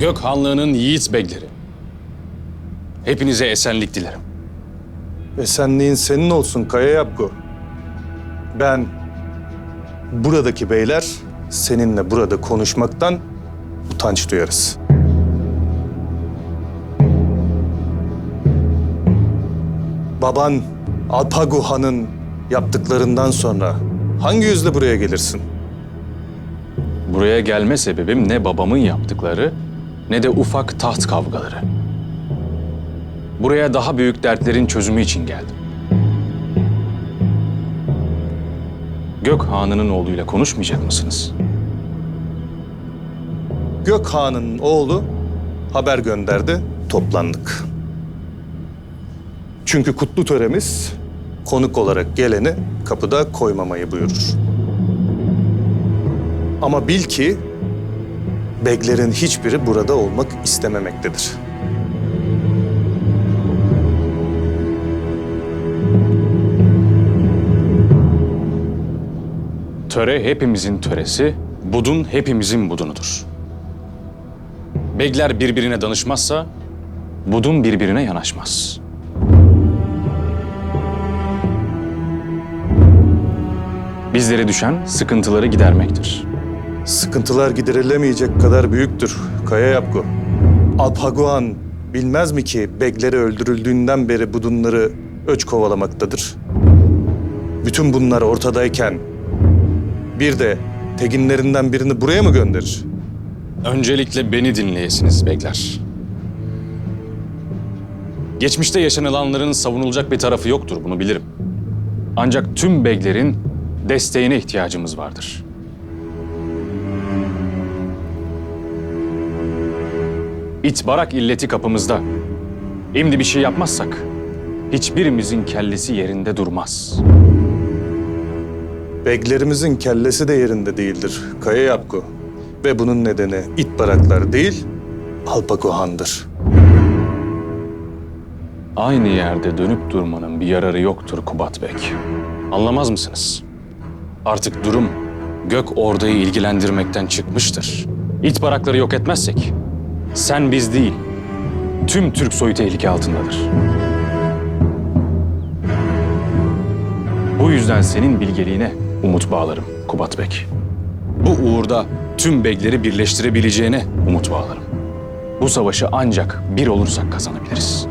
Gök Hanlığı'nın yiğit begleri. Hepinize esenlik dilerim. Esenliğin senin olsun Kaya Yapgo. Ben buradaki beyler seninle burada konuşmaktan utanç duyarız. Baban Alpagu Han'ın yaptıklarından sonra hangi yüzle buraya gelirsin? Buraya gelme sebebim ne babamın yaptıkları ne de ufak taht kavgaları. Buraya daha büyük dertlerin çözümü için geldim. Gök Hanı'nın oğluyla konuşmayacak mısınız? Gök Han'ın oğlu haber gönderdi, toplandık. Çünkü kutlu töremiz konuk olarak geleni kapıda koymamayı buyurur. Ama bil ki beglerin hiçbiri burada olmak istememektedir. Töre hepimizin töresi, budun hepimizin budunudur. Begler birbirine danışmazsa, budun birbirine yanaşmaz. Bizlere düşen sıkıntıları gidermektir. Sıkıntılar giderilemeyecek kadar büyüktür Kaya Yapgo. Alpaguan bilmez mi ki begleri öldürüldüğünden beri budunları öç kovalamaktadır. Bütün bunlar ortadayken bir de teginlerinden birini buraya mı gönderir? Öncelikle beni dinleyesiniz begler. Geçmişte yaşanılanların savunulacak bir tarafı yoktur, bunu bilirim. Ancak tüm beglerin desteğine ihtiyacımız vardır. İtbarak illeti kapımızda. Şimdi bir şey yapmazsak hiçbirimizin kellesi yerinde durmaz. Beglerimizin kellesi de yerinde değildir Kaya Yapgo. Ve bunun nedeni it baraklar değil, Alpaguhan'dır. Aynı yerde dönüp durmanın bir yararı yoktur Kubat Bek. Anlamaz mısınız? Artık durum gök ordayı ilgilendirmekten çıkmıştır. İt barakları yok etmezsek sen biz değil, tüm Türk soyu tehlike altındadır. Bu yüzden senin bilgeliğine umut bağlarım Kubat Bek. Bu uğurda tüm begleri birleştirebileceğine umut bağlarım. Bu savaşı ancak bir olursak kazanabiliriz.